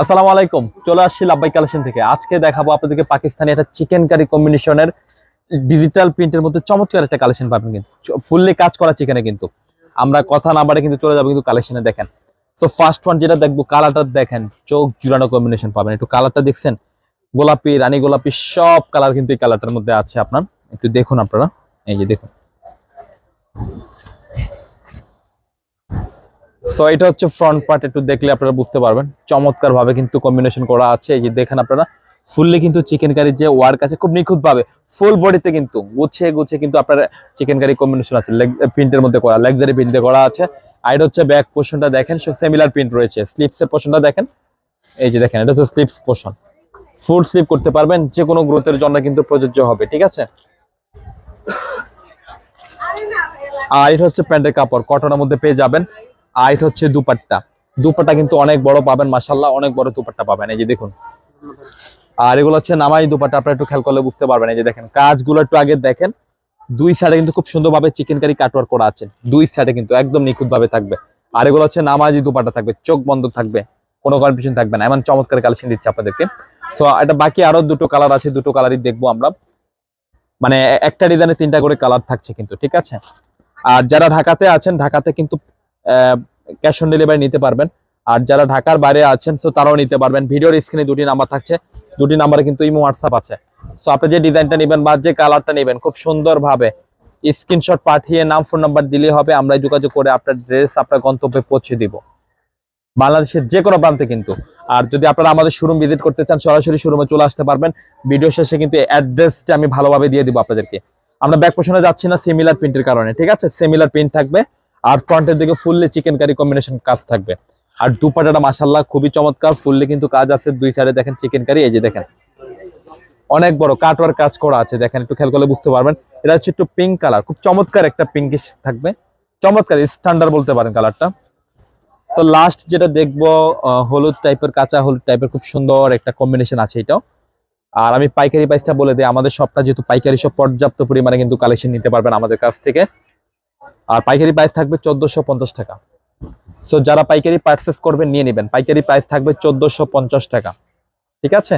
আসসালামু আলাইকুম, চলে আসছি লাব্বাই কালেকশন থেকে। আজকে দেখাবো আপনাদেরকে পাকিস্তানি একটা চিকেন কারি কম্বিনেশনের ডিজিটাল প্রিন্টের মধ্যে চমৎকার একটা কালেকশন পাবেন কিন্তু। ফুললি কাজ করা চিকেনে কিন্তু। আমরা কথা না বাড়ে কিন্তু চলে যাব কিন্তু কালেকশনে দেখেন। তো ফার্স্ট ওয়ান যেটা দেখব কালারটা দেখেন, চোখ জুড়ানো কম্বিনেশন পাবেন। একটু কালারটা দেখছেন? গোলাপি, রানী গোলাপি, সব কালার কিন্তু এই কালারটার মধ্যে আছে আপনার। একটু দেখুন আপনারা। এই যে দেখুন। সো এটা হচ্ছে ফ্রন্ট পার্ট একটু দেখলে আপনারা বুঝতে পারবেন। চমৎকার ভাবে কিন্তু কম্বিনেশন করা আছে। এই যে দেখেন আপনারা ফুললি কিন্তু চিকেন কারির যে ওয়ার্ক আছে, খুব নিখুঁত ভাবে ফুল বডিতে কিন্তু, গুছিয়ে গুছিয়ে কিন্তু আপনার চিকেন কারি কম্বিনেশন আছে। প্রিন্টের মধ্যে করা লাক্সারি প্রিন্টে করা আছে। আর হচ্ছে ব্যাক পোর্শনটা দেখেন সিমিলার প্রিন্ট রয়েছে। স্লিপসের পোর্শনটা দেখেন। এই যে দেখেন, এটা হচ্ছে স্লিপস পোর্শন ফুল স্লিপ করতে পারবেন যে কোনো গ্রোথের জন্য কিন্তু প্রযোজ্য হবে, ঠিক আছে? আর এটা হচ্ছে প্যান্টের কাপড়, কটনের মধ্যে পেয়ে যাবেন। আর এটা হচ্ছে দুপাট্টা। দুপাট্টা কিন্তু অনেক বড় পাবেন মাসাল্লাহ অনেক বড় দুপাট্টা পাবেন। এই যে দেখুন। আর এগুলো হচ্ছে নামাই দুপাট্টা, আপনারা একটু খেয়াল করলে বুঝতে পারবেন। এই যে দেখেন, কাজগুলো একটু আগে দেখেন। দুই সাইডে কিন্তু খুব সুন্দরভাবে চিকেন কারি কাটওয়ার করা আছে। দুই সাইডে কিন্তু একদম নিখুঁত ভাবে থাকবে। আর এগুলো হচ্ছে নামাজি দুপাট্টা থাকবে, চোখ বন্ধ থাকবে, কোনো কনফিউশন থাকবে না। এমন চমৎকার কালেকশন দিচ্ছে আপনাদেরকে। সো এটা বাকি আরও দুটো কালার আছে, দুটো কালারই দেখব আমরা। মানে একটা ডিজাইনে তিনটা করে কালার থাকছে কিন্তু, ঠিক আছে? আর যারা ঢাকাতে আছেন, ঢাকাতে কিন্তু ক্যাশ অন ডেলিভারি নিতে পারবেন। আর যারা ঢাকার বাইরে আছেন তো তারাও নিতে পারবেন। ভিডিওর স্ক্রিনে দুটি নাম্বার থাকছে। দুটি নাম্বারে কিন্তু ইমো হোয়াটসঅ্যাপ আছে। সো আপনি যে ডিজাইনটা নেবেন বা যে কালারটা নেবেন, খুব সুন্দরভাবে স্ক্রিনশট পাঠিয়ে নাম ফোন নাম্বার দিলে হবে। আমরা যোগাযোগ করে আপনার ড্রেস আপনার গন্তব্যে পৌঁছে দিব। বাংলাদেশের যে কোনো প্রান্তে কিন্তু। আর যদি আপনারা আমাদের শোরুম ভিজিট করতে চান, সরাসরি শোরুমে চলে আসতে পারবেন। ভিডিও শেষে কিন্তু অ্যাড্রেসটা আমি ভালোভাবে দিয়ে দিব আপনাদেরকে। আমরা ব্যাক পোষণে যাচ্ছি না সিমিলার প্রিন্টের কারণে, ঠিক আছে? সিমিলার প্রিন্ট থাকবে। আর ফ্রন্টের দিকে ফুললি চিকেন কারি কম্বিনেশন কাজ থাকবে। আর দুপাটাটা মাসাল্লাহ খুবই চমৎকার ফুললি কিন্তু কাজ আছে, দুই সাইডে দেখেন চিকেন কারি এই যে দেখেন। অনেক বড় কাটওয়ার কাজ করা আছে, দেখেন, একটু খেয়াল করলে বুঝতে পারবেন। এটা হচ্ছে একটু পিঙ্ক কালার খুব চমৎকার একটা পিঙ্কিশ থাকবে। চমৎকার স্ট্যান্ডার্ড বলতে পারেন কালারটা তো লাস্ট যেটা দেখব হলুদ টাইপের কাঁচা হলুদ টাইপের খুব সুন্দর একটা কম্বিনেশন আছে এটাও। আর আমি পাইকারি প্রাইসটা বলে দিই, আমাদের সবটা যেহেতু পাইকারি সব পর্যাপ্ত পরিমাণে কিন্তু কালেকশন নিতে পারবেন আমাদের কাছ থেকে। আর পাইকারি প্রাইস থাকবে চোদ্দশো টাকা। সো যারা পাইকারি পার্চেস করবেন, নিয়ে নেবেন। পাইকারি প্রাইস থাকবে চোদ্দশো টাকা। ঠিক আছে?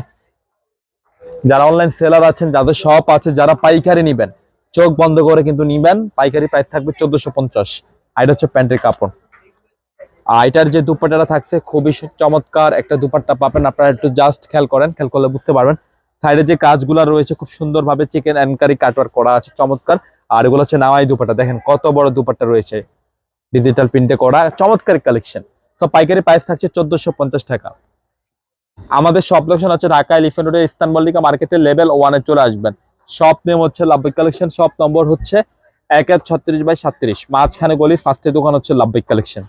যারা অনলাইন সেলার আছেন, যাদের শপ আছে, যারা পাইকারি নিবেন, চোখ বন্ধ করে কিন্তু নিবেন। পাইকারি প্রাইস থাকবে চোদ্দশো পঞ্চাশ। আর এটা হচ্ছে প্যান্টের কাপড়। আর এটার যে দুপাট্টাটা থাকছে, খুবই চমৎকার একটা দুপাট্টা পাবেন। আপনারা একটু জাস্ট খেয়াল করেন, খেয়াল করলে বুঝতে পারবেন। সাইডে যে কাজগুলো রয়েছে, খুব সুন্দরভাবে চিকেন অ্যানকারি কাটওয়ার করা আছে, চমৎকার। আর এগুলো হচ্ছে নামাই দুপাটা। দেখেন কত বড় দুপাটা রয়েছে ডিজিটাল প্রিন্টে করা। চমৎকার কালেকশন সব পাইকারি প্রাইস থাকছে চোদ্দশো টাকা। আমাদের সব লোকেশন হচ্ছে ঢাকা এলিফেন্ট রোডের ইস্তান মল্লিকা মার্কেটের লেভেল ওয়ানে চলে আসবেন। সব নেম হচ্ছে লাভবিক কালেকশন সব নম্বর হচ্ছে এক এক ছত্রিশ বাই সাত্রিশ। মাঝখানে গলির ফার্স্টের দোকান হচ্ছে লাভবিক কালেকশন